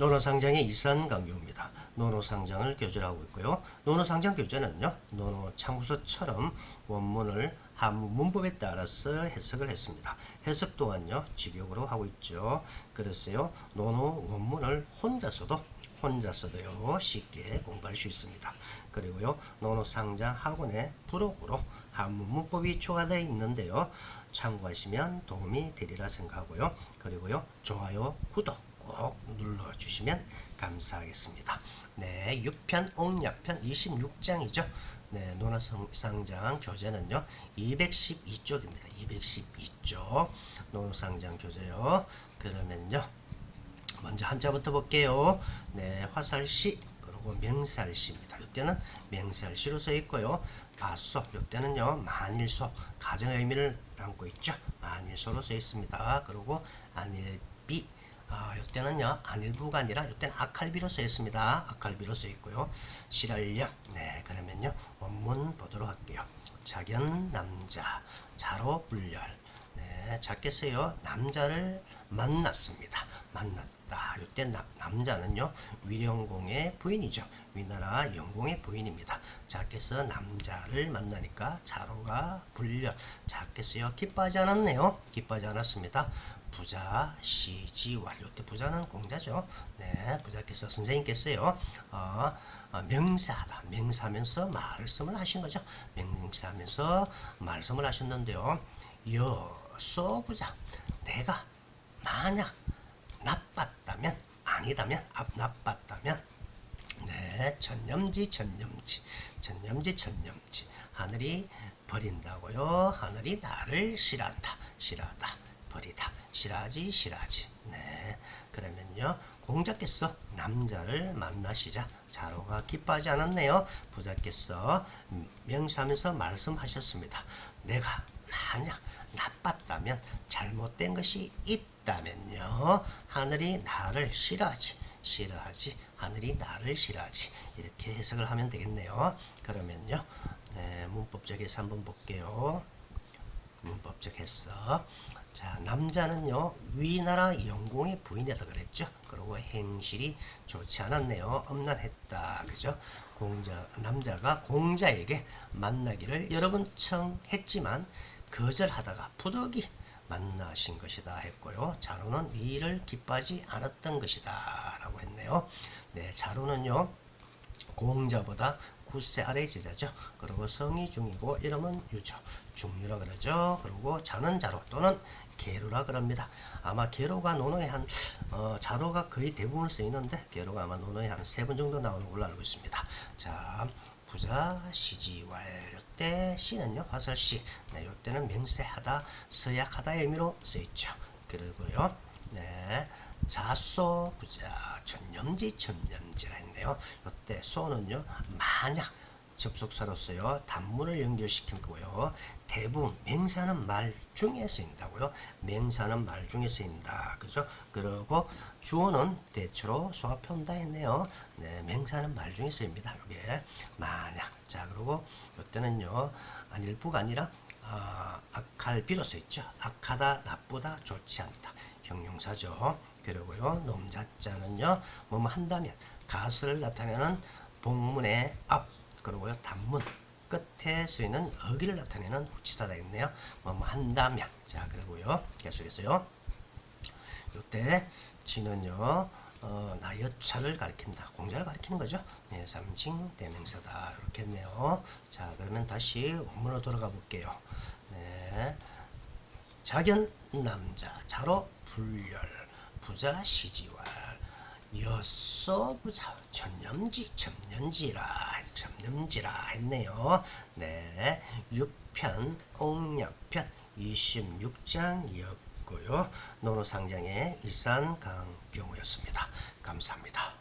노노상장의 이산강교입니다. 노노상장을 교재하고 있고요. 노노상장 교재는요. 참고서처럼 원문을 한문 문법에 따라서 해석을 했습니다. 해석 또한요. 직역으로 하고 있죠. 그래서요. 노노 원문을 혼자서도 혼자서도요 쉽게 공부할 수 있습니다. 그리고요 노노상장 학원의 부록으로 한문 문법이 추가되어 있는데요 참고하시면 도움이 되리라 생각하고요. 그리고요 좋아요 구독 꼭 눌러주시면 감사하겠습니다. 네 6편 옥약편 26장이죠. 네 노노상장 교재는요 212쪽입니다. 212쪽 노노상장 교재요. 그러면요 먼저 한자부터 볼게요. 네, 화살시 그리고 명살시입니다. 이때는 명살시로 써 있고요. 바소 이때는요 만일소 가정의 의미를 담고 있죠. 만일소로 써 있습니다. 그리고 안일비 아, 이때는요 안일부가 아니라 이때는 있습니다. 악할비로 써 있고요. 실활력 네 그러면요 원문 보도록 할게요. 자견 남자 자로 불열 네, 작겠어요. 남자를 만났습니다. 만났다. 이때 나- 남자는요 위령공의 부인이죠. 위나라 영공의 부인입니다. 작게서 남자를 만나니까 자로가 불려 작겠어요. 기뻐하지 않았네요. 기뻐하지 않았습니다. 부자 시지왈 이때 부자는 공자죠. 네, 부자께서 선생님께서요. 어, 어, 명사하다. 명사하면서 말씀을 하신 거죠. 명사하면서 말씀을 하셨는데요. 여 소부자. 내가 만약 나빴다면 아니다면 아, 나빴다면 네 전념지 전념지 전념지 전념지. 하늘이 버린다고요. 하늘이 나를 싫어한다 싫어하다 버리다. 싫어하지 싫어하지. 네 그러면요. 공자께서 남자를 만나시자. 자로가 기뻐하지 않았네요. 부자께서 명사하면서 말씀하셨습니다. 내가 만약 나빴다면 잘못된 것이 있다면요. 하늘이 나를 싫어하지 싫어하지 하늘이 나를 싫어하지 이렇게 해석을 하면 되겠네요. 그러면요. 네, 문법적에서 한번 볼게요. 문법적 해석 자 남자는요 위나라 영공의 부인이다 그랬죠. 그리고 행실이 좋지 않았네요. 엄난했다. 그죠? 공자 남자가 공자에게 만나기를 여러 번 청했지만 거절하다가 부득이 만나신 것이다 했고요 자로는 이를 기뻐하지 않았던 것이다 라고 했네요 네 자로는요 공자보다 9세 아래 제자죠. 그리고 성이 중이고 이름은 유죠. 중유라 그러죠. 그리고 자는 자로 또는 계로라 그럽니다. 아마 계로가 논어에 한 어, 자로가 거의 대부분 쓰이는데 계로가 아마 논어에 한 세 번 정도 나오는 걸로 알고 있습니다. 자 부자 시지 왈 요때 시는요 화살시 네, 요때는 명세하다 서약하다의 의미로 쓰였죠. 그리고요 네 자소 부자 전념지 전념지라 했네요. 이때 소는요 만약 접속사로서요 단문을 연결시킨 거고요. 대부분 명사는 말 중에 쓰인다고요. 명사는 말 중에 쓰인다. 그죠? 그리고 주어는 대체로 소화편다 했네요. 네, 명사는 말 중에 쓰입니다. 이게 만약 자 그리고 이때는요 안일부가 아니라 아, 악할 비로 써 있죠. 악하다, 나쁘다, 좋지 않다. 형용사죠. 그리고요, 놈자자는요, 뭐뭐 한다면, 가설을 나타내는 복문의 앞, 그리고요, 단문, 끝에 쓰이는 어기를 나타내는 후치사다 있네요. 뭐뭐 한다면. 자, 그리고요, 계속해서요. 요때 지는요 어, 나 여차를 가리킨다. 공자를 가리키는 거죠? 네, 삼칭 대명사다. 이렇게 했네요. 자 그러면 다시 원문으로 돌아가 볼게요. 네. 자견 남자. 자로 불열. 부자 시지 왈 여서 부자. 전념지 전념지라 전념지라 했네요. 네. 6편 옥약편 26장이었고요. 노노상장의 일산강경우였습니다. 감사합니다